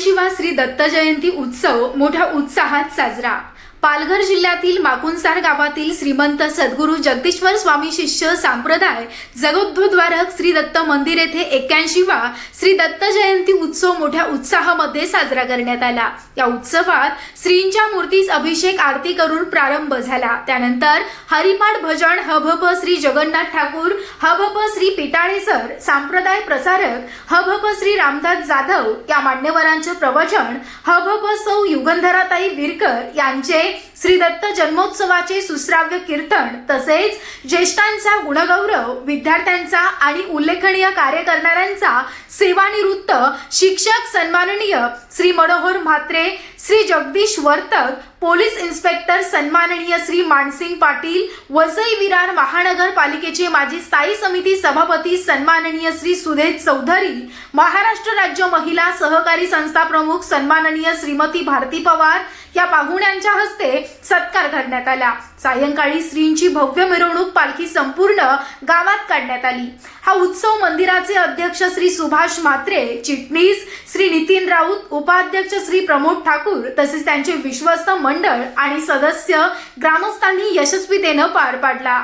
एक्क्याऐंशीवा श्री दत्त जयंती उत्सव मोठ्या उत्साहात साजरा. पालघर जिल्ह्यातील माकुणसार गावातील श्रीमंत सद्गुरू जगदीश्वर स्वामी शिष्य संप्रदाय जगद्गोद्वारक श्री दत्त मंदिर येथे एक्क्याऐंशीवा श्री दत्त जयंती उत्सव मोठ्या उत्साहामध्ये साजरा करण्यात आला. या उत्सवात श्रींच्या मूर्तीस अभिषेक आरती करून प्रारंभ झाला. त्यानंतर हरिपाठ भजन हभप श्री जगन्नाथ ठाकूर हभप श्री पिटाळेसर संप्रदाय प्रसारक हभप श्री रामदास जाधव या मान्यवरांचे प्रवचन हभप सौ युगंधराताई विरकर यांचे श्री दत्त जन्मोत्सवाचे सुश्राव्य कीर्तन तसेच ज्येष्ठांचा गुणगौरव विद्यार्थ्यांचा आणि उल्लेखनीय कार्य करणाऱ्यांचा सेवानिवृत्त शिक्षक सन्माननीय श्री मनोहर म्हात्रे श्री जगदीश वर्तक पोलीस इन्स्पेक्टर सन्माननीय श्री मानसिंग पाटील वसई विरार महानगरपालिकेचे माजी स्थायी समिती सभापती सन्माननीय श्री सुधेश चौधरी महाराष्ट्र राज्य महिला सहकारी संस्था प्रमुख सन्माननीय श्रीमती भारती पवार या पाहुण्यांच्या हस्ते सत्कार करण्यात आला. सायंकाळी श्रींची भव्य मिरवणूक पालखी संपूर्ण गावात काढण्यात आली. हा उत्सव मंदिराचे अध्यक्ष श्री सुभाष म्हात्रे चिटणीस श्री नितीन राऊत उपाध्यक्ष श्री प्रमोद ठाकूर तसेच त्यांचे विश्वस्त मंडळ आणि सदस्य ग्रामस्थांनी यशस्वीतेनं पार पाडला.